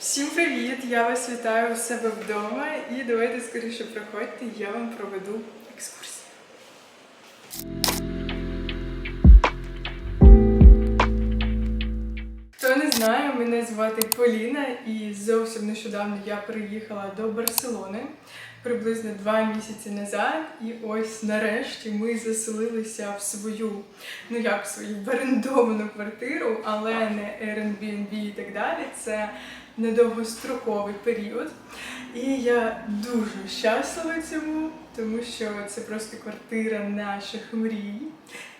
Всім привіт! Я вас вітаю у себе вдома і давайте скоріше приходьте, я вам проведу екскурсію. Хто не знає, мене звати Поліна, і зовсім нещодавно я приїхала до Барселони приблизно два місяці назад. І ось нарешті ми заселилися в свою, ну як в свою в орендовану квартиру, але не Airbnb і так далі. Це недовгостроковий період. І я дуже щаслива цьому, тому що це просто квартира наших мрій.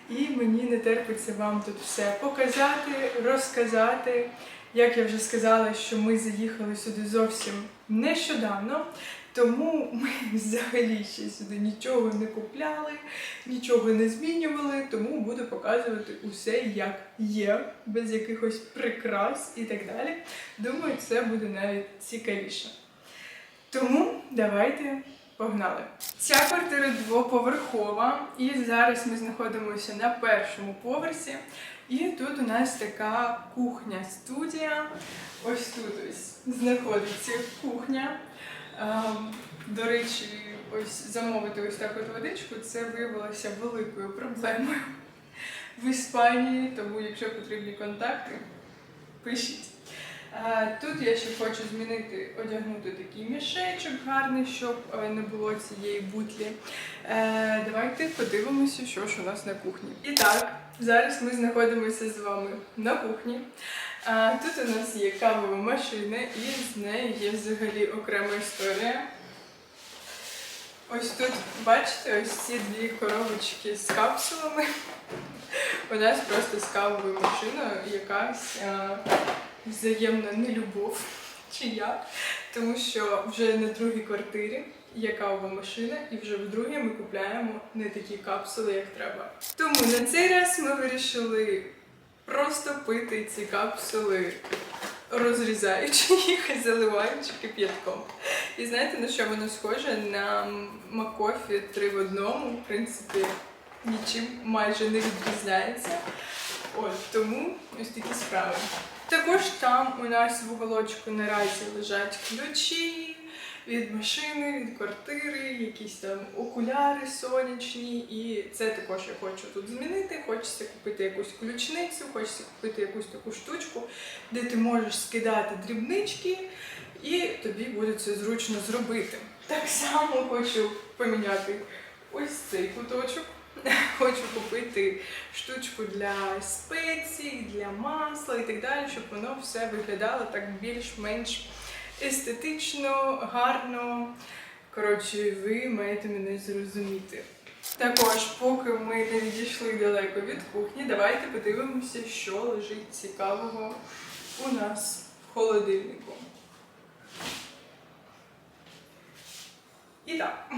І мені не терпиться вам тут все показати, розказати. Як я вже сказала, що ми заїхали сюди зовсім нещодавно, тому ми взагалі ще сюди нічого не купляли, нічого не змінювали, тому буду показувати усе як є, без якихось прикрас і так далі. Думаю, це буде навіть цікавіше. Тому давайте погнали. Ця квартира двоповерхова, і зараз ми знаходимося на першому поверсі. І тут у нас така кухня-студія. Ось тут ось знаходиться кухня. Ем, До речі, ось замовити ось таку от водичку це виявилося великою проблемою в Іспанії, тому якщо потрібні контакти, пишіть. Е, Тут я ще хочу змінити, одягнути такий мішечок гарний, щоб е, не було цієї бутлі. Е, Давайте подивимося, що ж у нас на кухні. І так, зараз ми знаходимося з вами на кухні. Е, Тут у нас є кавова машина, і з нею є взагалі окрема історія. Ось тут, бачите, ось ці дві коробочки з капсулами. У нас просто з кавовою машиною якась е, взаємна нелюбов чи як. Тому що вже на другій квартирі є кавова машина, і вже в другій ми купляємо не такі капсули, як треба. Тому на цей раз ми вирішили просто пити ці капсули, розрізаючи їх і заливаючи кип'ятком. І знаєте, на що воно схоже? На Макофі 3 в одному, в принципі, нічим майже не відрізняється. От тому ось такі справи. Також там у нас в уголочку наразі лежать ключі від машини, від квартири, якісь там окуляри сонячні. І це також я хочу тут змінити. Хочеться купити якусь ключницю, хочеться купити якусь таку штучку, де ти можеш скидати дрібнички, і тобі буде це зручно зробити. Так само хочу поміняти ось цей куточок. Хочу купити штучку для спецій, для масла і так далі, щоб воно все виглядало так більш-менш естетично, гарно. Коротше, ви маєте мене зрозуміти. Також, поки ми не відійшли далеко від кухні, давайте подивимося, що лежить цікавого у нас в холодильнику. І так.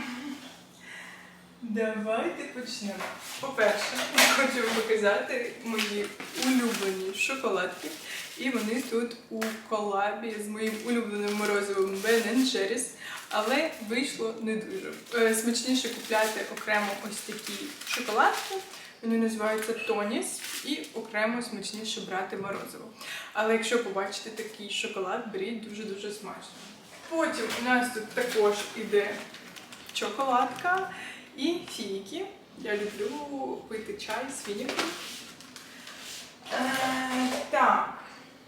Давайте почнемо. По-перше, я хочу вам показати мої улюблені шоколадки. І вони тут у колабі з моїм улюбленим морозивом Ben Jerry's. Але вийшло не дуже. Е, Смачніше купляти окремо ось такі шоколадки. Вони називаються Тоніс, і окремо смачніше брати морозиво. Але якщо побачите такий шоколад, беріть дуже-дуже смачно. Потім у нас тут також іде шоколадка і фініки. Я люблю пити чай з фініком. Е, так,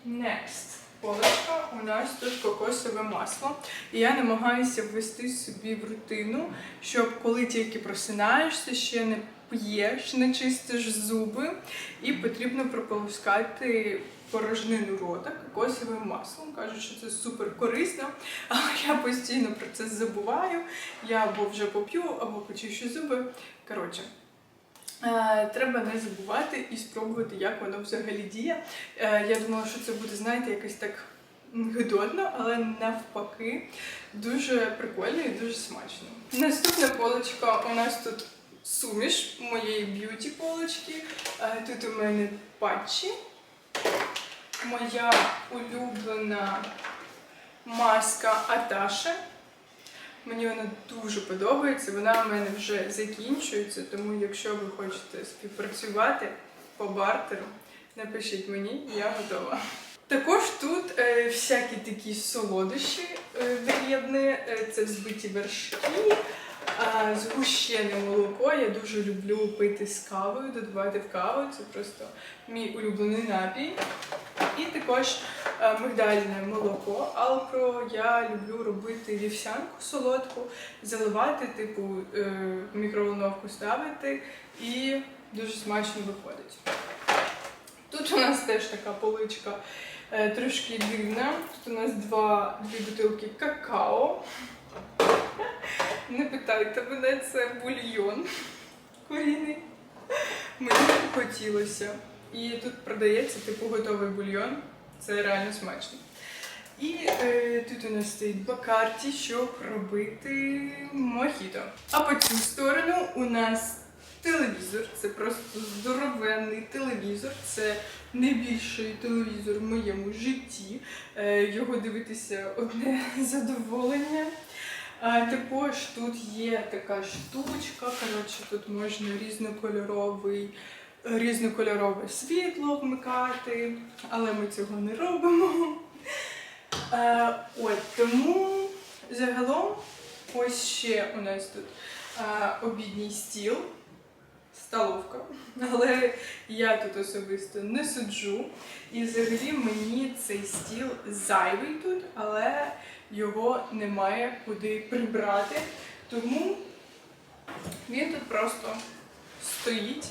next. Полочка. У нас тут кокосове масло. І я намагаюся ввести собі в рутину, щоб коли тільки просинаєшся, ще не п'єш, не чистиш зуби, і потрібно прополоскати порожнину рота кокосовим маслом. Кажуть, що це супер корисно, але я постійно про це забуваю. Я або вже поп'ю, або почищу зуби. Коротше. Е, Треба не забувати і спробувати, як воно взагалі діє. Е, Я думала, що це буде, знаєте, якось так гидотно, але навпаки дуже прикольно і дуже смачно. Наступна полочка у нас тут суміш моєї б'юті полочки. Е, Тут у мене патчі. Моя улюблена маска Аташа. Мені вона дуже подобається. Вона в мене вже закінчується, тому якщо ви хочете співпрацювати по бартеру, напишіть мені, я готова. Також тут е, всякі такі солодощі е, вирібні, е, це взбиті вершки, а, згущене молоко. Я дуже люблю пити з кавою, додавати в каву. Це просто мій улюблений напій. І також е, мигдальне молоко. Алпро я люблю робити вівсянку солодку, заливати, типу е, в мікроволновку ставити, і дуже смачно виходить. Тут у нас теж така поличка е, трошки дивна. Тут у нас два, дві бутилки какао. Не питайте мене, це бульйон куріний. Мені хотілося. І тут продається типу готовий бульйон. Це реально смачно. І е, тут у нас стоїть бакарті, щоб робити мохіто. А по цю сторону у нас телевізор. Це просто здоровенний телевізор. Це найбільший телевізор в моєму житті. Е, його дивитися одне задоволення. А також тут є така штучка. Коротше, тут можна різнокольоровий, різнокольорове світло вмикати, але ми цього не робимо. Е, от тому загалом ось ще у нас тут е, обідній стіл, столовка. Але я тут особисто не суджу. І взагалі мені цей стіл зайвий тут, але його немає куди прибрати. Тому він тут просто стоїть.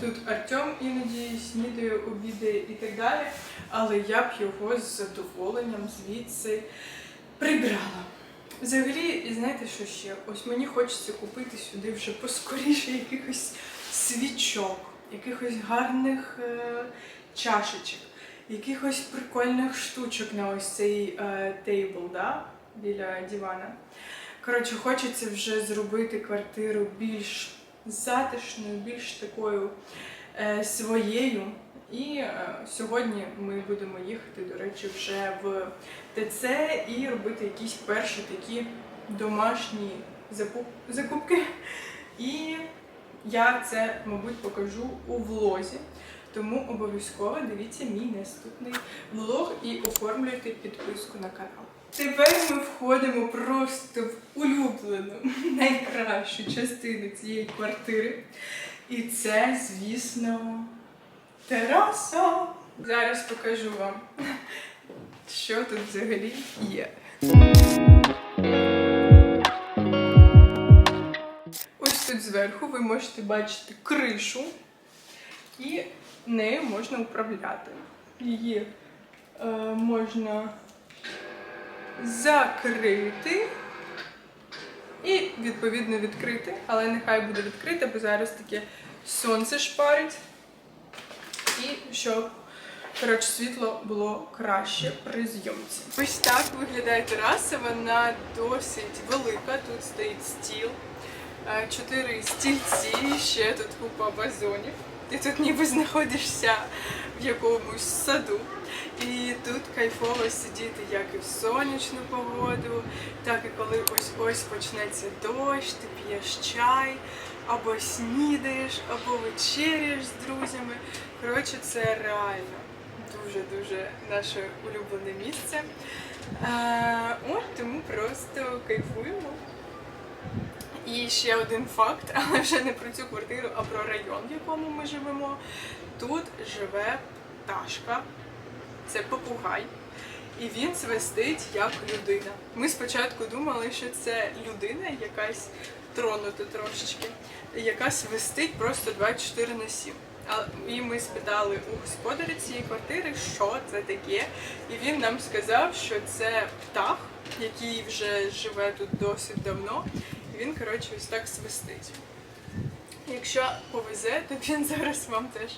Тут Артем іноді снідає, обідає і так далі, але я б його з задоволенням звідси прибрала. Взагалі, знаєте, що ще? Ось мені хочеться купити сюди вже поскоріше якихось свічок, якихось гарних е, чашечок, якихось прикольних штучок на ось цей е, тейбл, да? біля дивана. Коротше, хочеться вже зробити квартиру більш затишною, більш такою е, своєю. І е, сьогодні ми будемо їхати, до речі, вже в ТЦ і робити якісь перші такі домашні запу- закупки. І я це, мабуть, покажу у влозі. Тому обов'язково дивіться мій наступний влог і оформлюйте підписку на канал. Тепер ми входимо просто в улюблену найкращу частину цієї квартири. І це, звісно, тераса. Зараз покажу вам, що тут взагалі є. Ось тут зверху ви можете бачити кришу, і нею можна управляти. Її е, можна закрити і відповідно відкрити, але нехай буде відкрите, бо зараз таке сонце шпарить. І щоб коротше, світло було краще при зйомці. Ось так виглядає тераса. Вона досить велика. Тут стоїть стіл, е, чотири стільці, ще тут купа вазонів. Ти тут ніби знаходишся в якомусь саду. І тут кайфово сидіти як і в сонячну погоду, так і коли ось ось почнеться дощ, ти п'єш чай, або снідаєш, або вечеряєш з друзями. Коротше, це реально дуже-дуже наше улюблене місце. Е, от тому просто кайфуємо. І ще один факт, але вже не про цю квартиру, а про район, в якому ми живемо. Тут живе пташка, це попугай, і він свистить як людина. Ми спочатку думали, що це людина, якась тронута трошечки, яка свистить просто 24 на 7. А- І ми спитали у господаря цієї квартири, що це таке. І він нам сказав, що це птах, який вже живе тут досить давно. І він, коротше, ось так свистить. Якщо повезе, то він зараз вам теж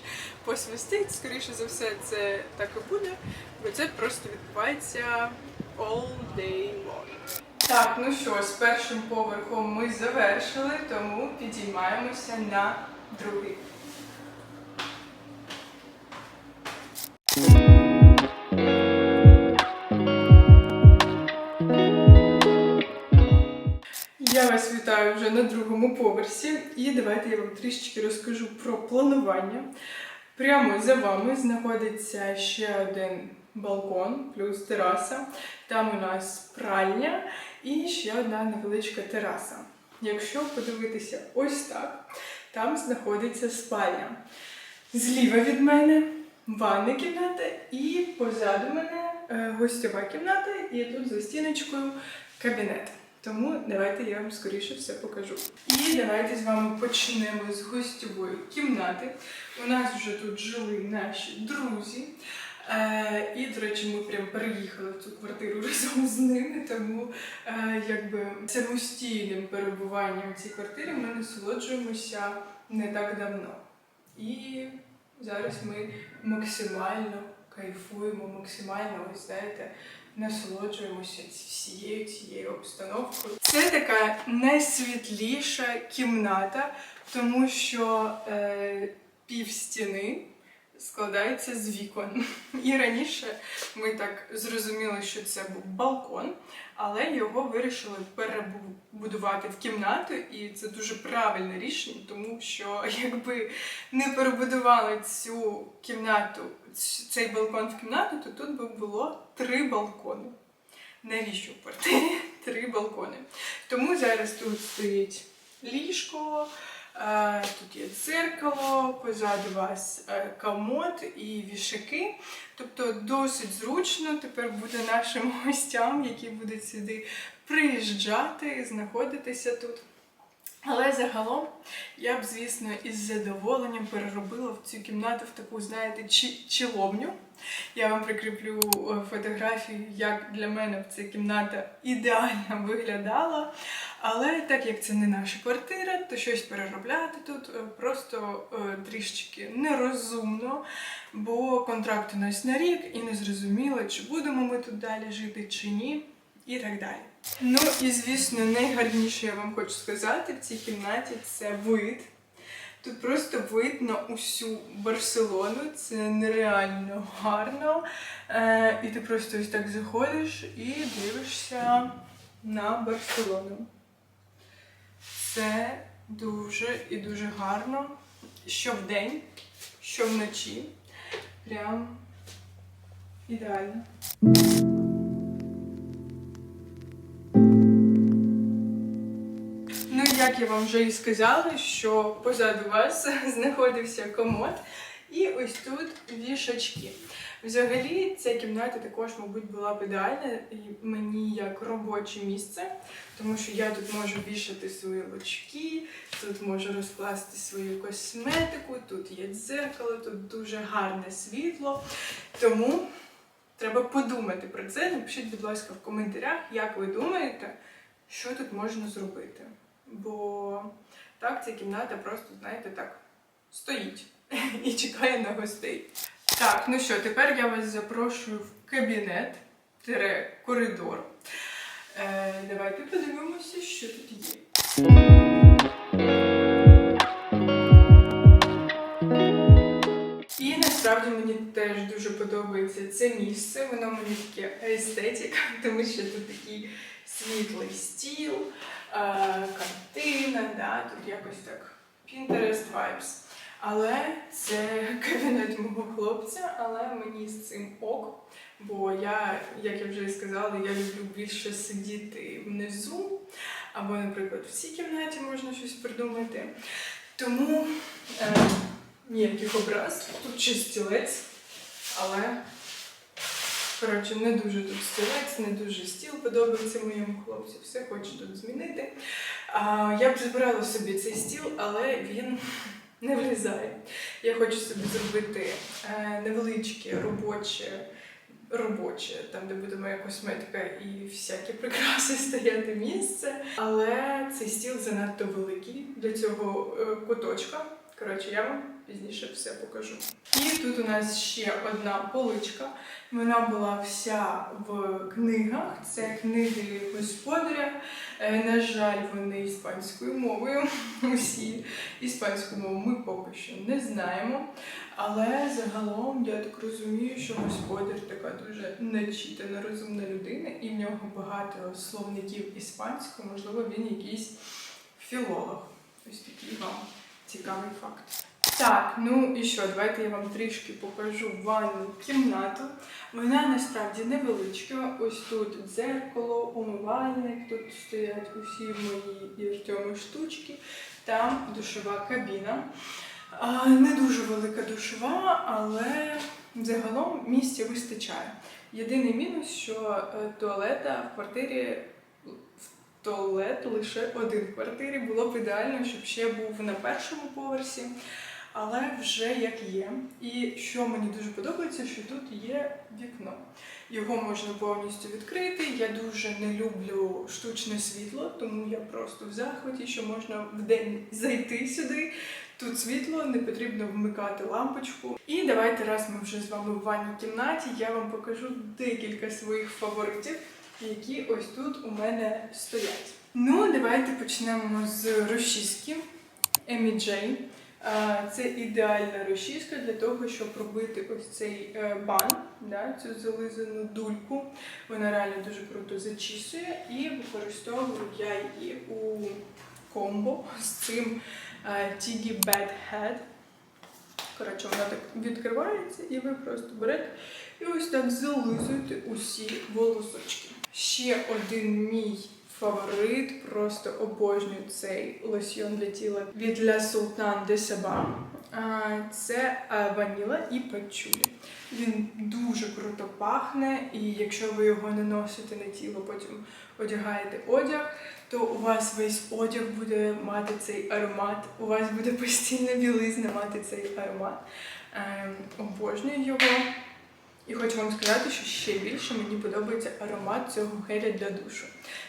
посвистить. Скоріше за все, це так і буде, бо це просто відбувається all day long. Так, ну що, з першим поверхом ми завершили, тому підіймаємося на другий. Вас вітаю вже на другому поверсі, і давайте я вам трішечки розкажу про планування. Прямо за вами знаходиться ще один балкон плюс тераса. Там у нас пральня і ще одна невеличка тераса. Якщо подивитися ось так, там знаходиться спальня. Зліва від мене ванна кімната і позаду мене е, гостьова кімната, і тут за стіночкою кабінет. Тому давайте я вам скоріше все покажу. І давайте з вами почнемо з гостьової кімнати. У нас вже тут жили наші друзі. Е, і, до речі, ми прям переїхали в цю квартиру разом з ними, тому е, якби самостійним перебуванням в цій квартирі ми насолоджуємося не так давно. І зараз ми максимально кайфуємо, максимально, ось знаєте, насолоджуємося всією цією обстановкою. Це така найсвітліша кімната, тому що е, пів стіни складається з вікон. І раніше ми так зрозуміли, що це був балкон, але його вирішили перебудувати в кімнату, і це дуже правильне рішення, тому що якби не перебудували цю кімнату, цей балкон в кімнату, то тут би було три балкони. Навіщо в квартирі три балкони? Тому зараз тут стоїть ліжко, тут є дзеркало, позаду вас е, комод і вішаки. Тобто досить зручно тепер буде нашим гостям, які будуть сюди приїжджати, знаходитися тут. Але загалом я б, звісно, із задоволенням переробила в цю кімнату в таку, знаєте, чи- чиловню. Я вам прикріплю е, фотографію, як для мене ця кімната ідеально виглядала. Але так як це не наша квартира, то щось переробляти тут е, просто е, трішечки нерозумно, бо контракт у нас на рік і не зрозуміло, чи будемо ми тут далі жити, чи ні, і так далі. Ну і звісно, найгарніше я вам хочу сказати в цій кімнаті це вид. Тут просто видно усю Барселону, це нереально гарно. Е, і ти просто ось так заходиш і дивишся на Барселону. Це дуже і дуже гарно. Що вдень, що вночі. Прям ідеально. Ну, як я вам вже і сказала, що позаду вас знаходився комод, і ось тут вішачки. Взагалі, ця кімната також, мабуть, була б ідеальна мені як робоче місце, тому що я тут можу вішати свої лучки, тут можу розкласти свою косметику, тут є дзеркало, тут дуже гарне світло. Тому треба подумати про це. Напишіть, будь ласка, в коментарях, як ви думаєте, що тут можна зробити. Бо так ця кімната просто, знаєте, так стоїть і чекає на гостей. Так, ну що, тепер я вас запрошую в кабінет коридор. Е, давайте подивимося, що тут є. І насправді мені теж дуже подобається це місце. Воно мені таке естетика, тому що тут такий світлий стіл, е, картина, да, тут якось так Pinterest vibes. Але це кабінет мого хлопця, але мені з цим ок. Бо я, як я вже і сказала, я люблю більше сидіти внизу, або, наприклад, в цій кімнаті можна щось придумати. Тому е, ніяких образ. Тут ще стілець, але коротше, не дуже тут стілець, не дуже стіл подобається моєму хлопцю. Все хочу тут змінити. А, я б забирала собі цей стіл, але він не влізає. Я хочу собі зробити е, невеличке робоче. Робоче, там, де буде моя косметика і всякі прикраси стояти місце. Але цей стіл занадто великий для цього е, куточка. Коротше, я вам пізніше все покажу. І тут у нас ще одна поличка. Вона була вся в книгах. Це книги господаря. Е, На жаль, вони іспанською мовою. Усі іспанську мову ми поки що не знаємо. Але загалом я так розумію, що господар така дуже начитана, розумна людина, і в нього багато словників іспанською, можливо, він якийсь філолог. Ось такий вам цікавий факт. Так, ну і що, давайте я вам трішки покажу ванну кімнату. Вона насправді невеличка. Ось тут дзеркало, умивальник, тут стоять усі мої і Артеми штучки, там душова кабіна. Не дуже велика душова, але загалом місця вистачає. Єдиний мінус, що е, туалета в квартирі туалет лише один в квартирі. Було б ідеально, щоб ще був на першому поверсі, але вже як є. І що мені дуже подобається, що тут є вікно. Його можна повністю відкрити. Я дуже не люблю штучне світло, тому я просто в захваті, що можна в день зайти сюди. Тут світло, не потрібно вмикати лампочку. І давайте, раз ми вже з вами в ванній кімнаті, я вам покажу декілька своїх фаворитів, які ось тут у мене стоять. Ну, давайте почнемо з розчіски Емі Джей. Це ідеальна розчіска для того, щоб робити ось цей е, бан, да, цю зализану дульку. Вона реально дуже круто зачісує і використовую я її у комбо з цим е, Tiggy Bad Head. Коротше, вона так відкривається, і ви просто берете і ось так зализуєте усі волосочки. Ще один мій фаворит, просто обожнюю цей лосьйон для тіла від La Sultan de Saba. Це е, ваніла і пачулі. Він дуже круто пахне, і якщо ви його не носите на тіло, потім одягаєте одяг, то у вас весь одяг буде мати цей аромат. У вас буде постійна білизна мати цей аромат. Ем, обожнюю його. І хочу вам сказати, що ще більше мені подобається аромат цього геля для душу.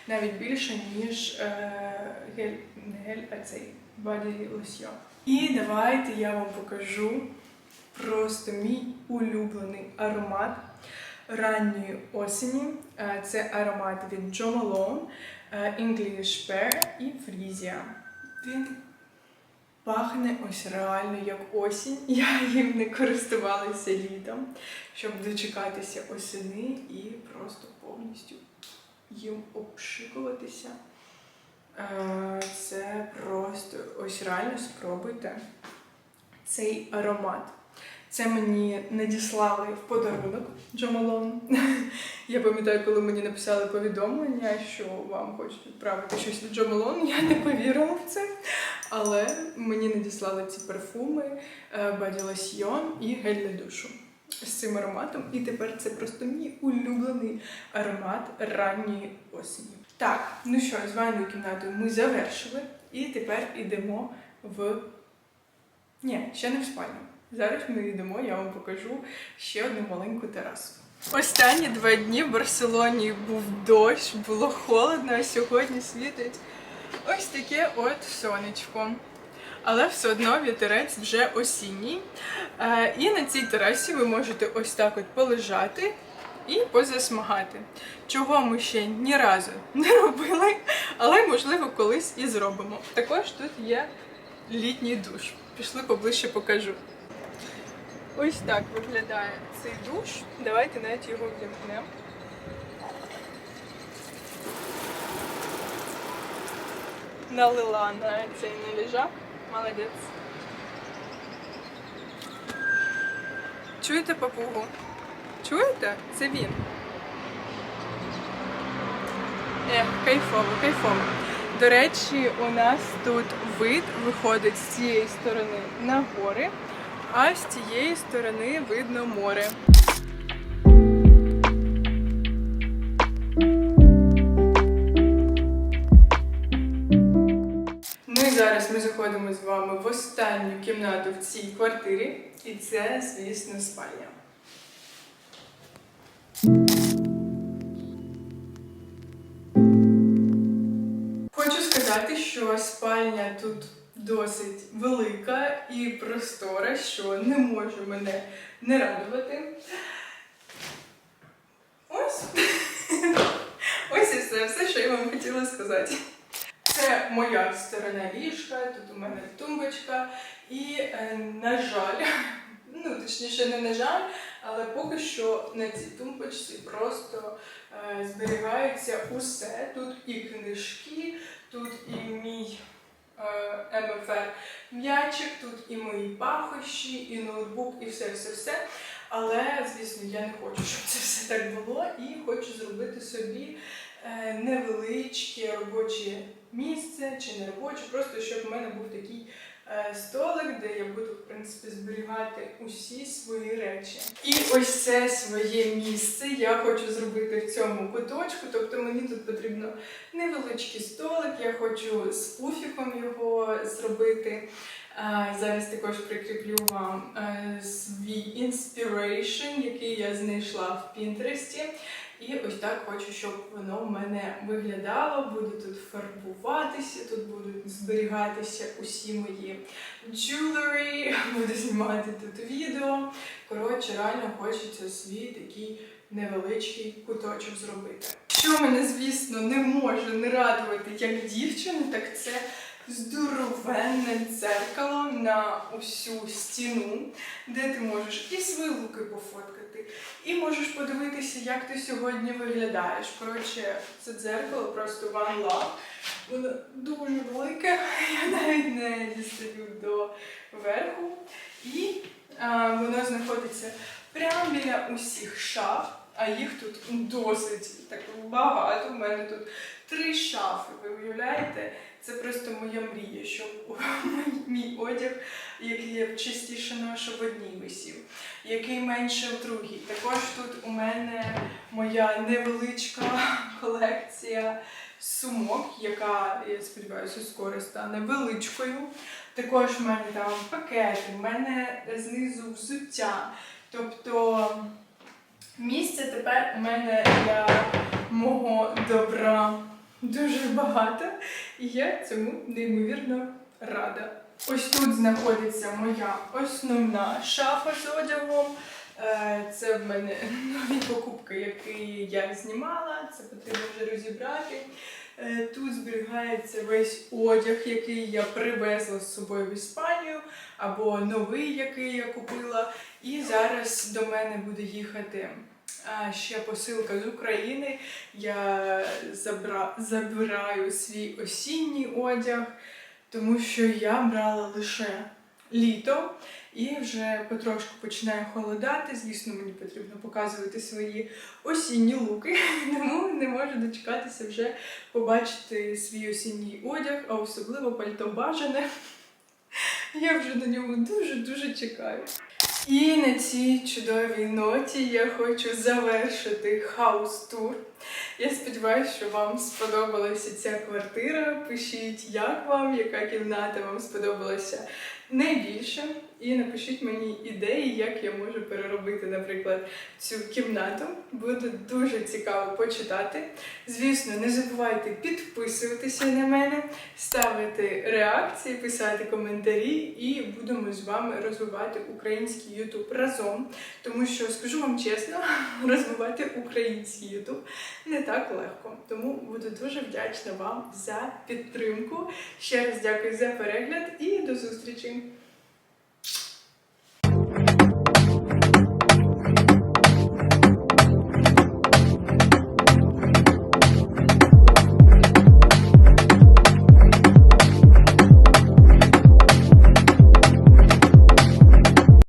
Навіть більше, ніж е, гель, не гель, а цей баді лосьйон. І давайте я вам покажу просто мій улюблений аромат ранньої осені. Е, Це аромат від Jo Malone, е, English Pear і Frisia. Він пахне ось реально як осінь. Я їм не користувалася літом, щоб дочекатися осени і просто повністю їм обшикуватися. Е, Це просто ось реально спробуйте цей аромат. Це мені надіслали в подарунок Джамалон. Я пам'ятаю, коли мені написали повідомлення, що вам хочуть відправити щось від Джамалон, я не повірила в це. Але мені надіслали ці парфуми, баді лосьйон і гель для душу з цим ароматом. І тепер це просто мій улюблений аромат ранньої осені. Так, ну що, з ванною кімнатою ми завершили. І тепер йдемо в. Ні, ще не в спальню. Зараз ми йдемо, я вам покажу ще одну маленьку терасу. Останні два дні в Барселоні був дощ, було холодно, а сьогодні світить ось таке от сонечко. Але все одно вітерець вже осінній. Е, І на цій терасі ви можете ось так от полежати і позасмагати. Чого ми ще ні разу не робили, але можливо колись і зробимо. Також тут є літній душ. Пішли поближче покажу. Ось так виглядає цей душ. Давайте навіть його вдімкнемо. Налила на цей наліжак. Молодець. Чуєте папугу? Чуєте? Це він. Ех, кайфово, кайфово. До речі, у нас тут вид виходить з цієї сторони на гори, а з цієї сторони видно море. І зараз ми заходимо з вами в останню кімнату в цій квартирі, і це, звісно, спальня. Хочу сказати, що спальня тут досить велика і простора, що не може мене не радувати. Ось. Ось і все, все, що я вам хотіла сказати. Це моя сторона ліжка, тут у мене тумбочка, і, е, на жаль, ну точніше, не на жаль, але поки що на цій тумбочці просто е, зберігається усе. Тут і книжки, тут і мій е, МФР м'ячик, тут і мої пахощі, і ноутбук, і все-все-все. Але, звісно, я не хочу, щоб це все так було, і хочу зробити собі е, невеличке робоче місце чи не робоче, просто щоб в мене був такий столик, де я буду, в принципі, зберігати усі свої речі. І ось це своє місце я хочу зробити в цьому куточку, тобто мені тут потрібно невеличкий столик, я хочу з пуфіком його зробити. Зараз також прикріплю вам е, свій inspiration, який я знайшла в Пінтересті. І ось так хочу, щоб воно в мене виглядало. Буду тут фарбуватися, тут будуть зберігатися усі мої jewelry, буду знімати тут відео. Коротше, реально хочеться свій такий невеличкий куточок зробити. Що мене, звісно, не може не радувати як дівчину, так це здоровенне дзеркало на усю стіну, де ти можеш і свої луки пофоткати, і можеш подивитися, як ти сьогодні виглядаєш. Коротше, це дзеркало просто one love. Воно дуже велике, я навіть не дістаю до верху. І а, воно знаходиться прямо біля усіх шаф, а їх тут досить так багато. У мене тут три шафи. Ви уявляєте? Це просто моя мрія, щоб мій одяг, який я частіше ношу в одній висів, який менше в другій. Також тут у мене моя невеличка колекція сумок, яка, я сподіваюся, скоро стане величкою. Також в мене там пакети, в мене знизу взуття. Тобто місця тепер у мене для мого добра дуже багато, і я цьому неймовірно рада. Ось тут знаходиться моя основна шафа з одягом. Е, Це в мене нові покупки, які я знімала, це потрібно вже розібрати. Е, Тут зберігається весь одяг, який я привезла з собою в Іспанію, або новий, який я купила. І зараз до мене буде їхати а, ще посилка з України. Я забра... забираю свій осінній одяг, тому що я брала лише літо і вже потрошку починає холодати. Звісно, мені потрібно показувати свої осінні луки, тому не можу дочекатися вже побачити свій осінній одяг, а особливо пальто бажане. Я вже на ньому дуже-дуже чекаю. І на цій чудовій ноті я хочу завершити хаус-тур. Я сподіваюся, що вам сподобалася ця квартира. Пишіть, як вам, яка кімната вам сподобалася найбільше. І напишіть мені ідеї, як я можу переробити, наприклад, цю кімнату. Буде дуже цікаво почитати. Звісно, не забувайте підписуватися на мене, ставити реакції, писати коментарі, і будемо з вами розвивати український Ютуб разом. Тому що скажу вам чесно, розвивати український Ютуб не так легко. Тому буду дуже вдячна вам за підтримку. Ще раз дякую за перегляд і до зустрічі!